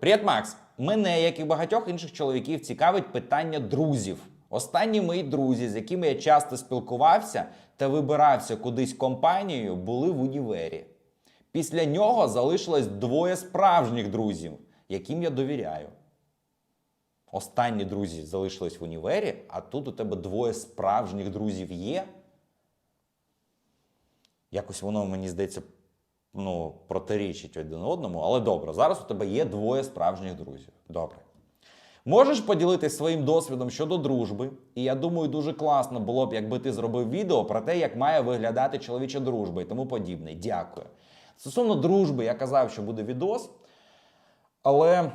Привіт, Макс! Мене, як і багатьох інших чоловіків, цікавить питання друзів. Останні мої друзі, з якими я часто спілкувався та вибирався кудись компанією, були в універі. Після нього залишилось двоє справжніх друзів, яким я довіряю. Останні друзі залишились в універі, а тут у тебе двоє справжніх друзів є. Якось воно, мені здається, ну, протирічить один одному, але добре, зараз у тебе є двоє справжніх друзів. Добре. Можеш поділитися своїм досвідом щодо дружби, і я думаю, дуже класно було б, якби ти зробив відео про те, як має виглядати чоловіча дружба і тому подібне. Дякую. Стосовно дружби, я казав, що буде відос, але,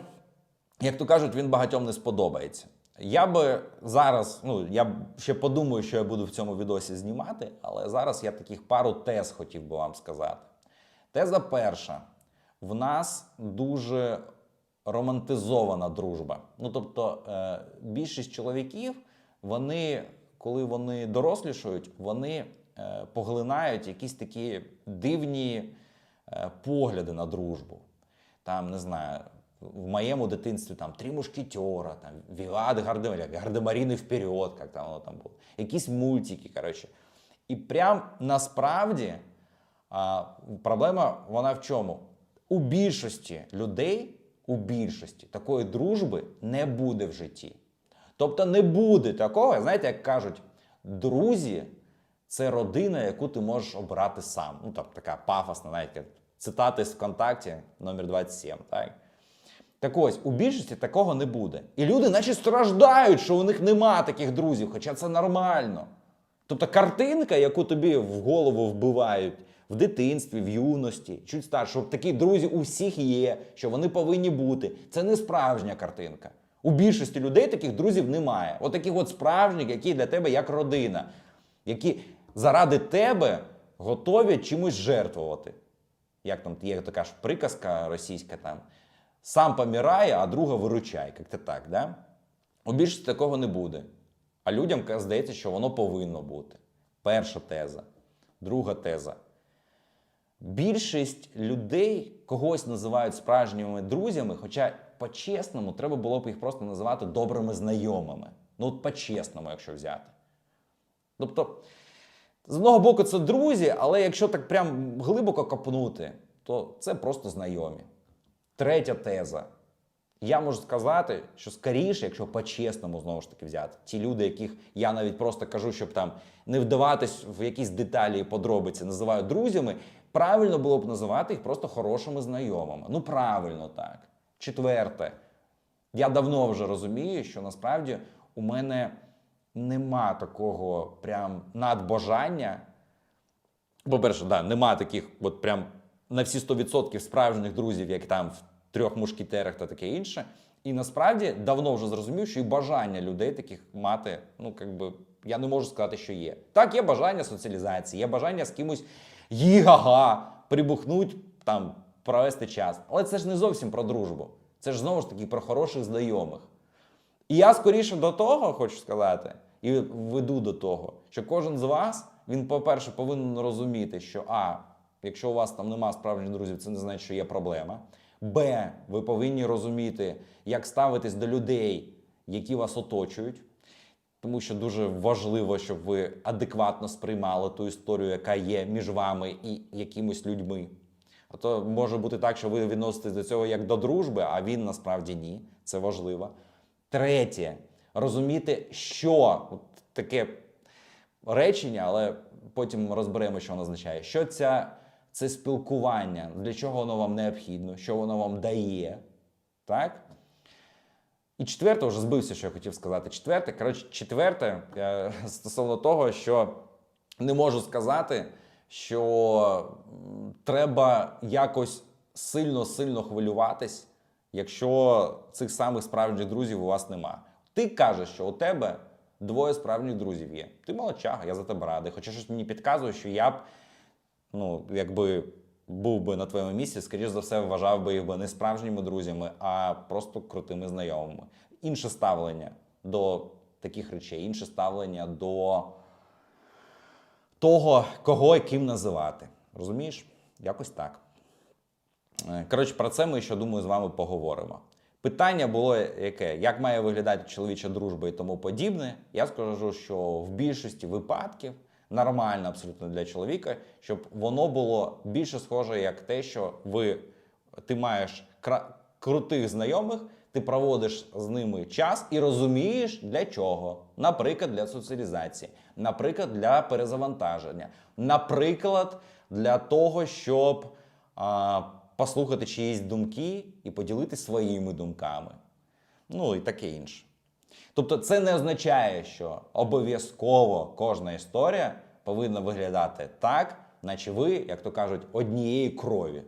як то кажуть, він багатьом не сподобається. Я би зараз, ну я ще подумаю, що я буду в цьому відосі знімати, але зараз я таких пару тез хотів би вам сказати. Теза перша: в нас дуже романтизована дружба. Ну тобто, е, більшість чоловіків, вони, коли вони дорослішають, вони е, поглинають якісь такі дивні е, погляди на дружбу. Там, не знаю, в моєму дитинстві там три мушкетера, там Вігад Гардемаріни Гардемаріни вперед, як там воно там було. Якісь мультики, коротше. І прям насправді а, проблема вона в чому? У більшості людей, у більшості такої дружби не буде в житті. Тобто не буде такого, знаєте, як кажуть, друзі це родина, яку ти можеш обрати сам. Ну, там така пафосна, як цитати з ВКонтакті номер 27, так? Так ось, у більшості такого не буде. І люди, наче страждають, що у них нема таких друзів, хоча це нормально. Тобто картинка, яку тобі в голову вбивають в дитинстві, в юності, чуть старше, що такі друзі у всіх є, що вони повинні бути. Це не справжня картинка. У більшості людей таких друзів немає. От таких от справжніх, які для тебе як родина, які заради тебе готові чимось жертвувати. Як там є така ж приказка російська там. Сам помирає, а друга виручай. Як-то так, да? У більшості такого не буде. А людям здається, що воно повинно бути. Перша теза. Друга теза. Більшість людей когось називають справжніми друзями, хоча по-чесному треба було б їх просто називати добрими знайомими. Ну, от по-чесному, якщо взяти. Тобто, з одного боку, це друзі, але якщо так прям глибоко копнути, то це просто знайомі. Третя теза. Я можу сказати, що скоріше, якщо по-чесному знову ж таки взяти, ті люди, яких я навіть просто кажу, щоб там не вдаватись в якісь деталі і подробиці, називаю друзями, правильно було б називати їх просто хорошими знайомими. Ну, правильно так. Четверте, я давно вже розумію, що насправді у мене нема такого прям надбажання по-перше, да, нема таких, от прям на всі 100% справжніх друзів, як там в трьох мушкетерах та таке інше. І насправді давно вже зрозумів, що і бажання людей таких мати, ну якби я не можу сказати, що є. Так, є бажання соціалізації, є бажання з кимось їгага, прибухнуть, там, провести час. Але це ж не зовсім про дружбу. Це ж знову ж таки про хороших знайомих. І я скоріше до того хочу сказати, і веду до того, що кожен з вас, він, по-перше, повинен розуміти, що А, якщо у вас там нема справжніх друзів, це не значить, що є проблема. Б, ви повинні розуміти, як ставитись до людей, які вас оточують. Тому що дуже важливо, щоб ви адекватно сприймали ту історію, яка є між вами і якимись людьми. А то може бути так, що ви відноситесь до цього як до дружби, а він насправді ні. Це важливо. Третє, розуміти, що от таке речення, але потім розберемо, що воно означає. Що ця, це спілкування, для чого воно вам необхідно, що воно вам дає. Так? І четверте, вже збився, що я хотів сказати. Четверте, коротше, четверте, е, стосовно того, що не можу сказати, що треба якось сильно-сильно хвилюватись, якщо цих самих справжніх друзів у вас нема. Ти кажеш, що у тебе двоє справжніх друзів є. Ти молодчага, я за тебе радий. Хоча щось мені підказує, що я б ну, якби був би на твоєму місці, скоріш за все, вважав би їх би не справжніми друзями, а просто крутими знайомими. Інше ставлення до таких речей, інше ставлення до того, кого і ким називати. Розумієш? Якось так. Е, Коротше, про це ми ще думаю з вами поговоримо. Питання було яке? Як має виглядати чоловіча дружба і тому подібне? Я скажу, що в більшості випадків нормально абсолютно для чоловіка, щоб воно було більше схоже як те, що ви ти маєш кра- крутих знайомих, ти проводиш з ними час і розумієш для чого. Наприклад, для соціалізації, наприклад, для перезавантаження, наприклад, для того, щоб а, послухати чиїсь думки і поділитися своїми думками. Ну і таке інше. Тобто, це не означає, що обов'язково кожна історія повинна виглядати так, наче ви, як то кажуть, однієї крові.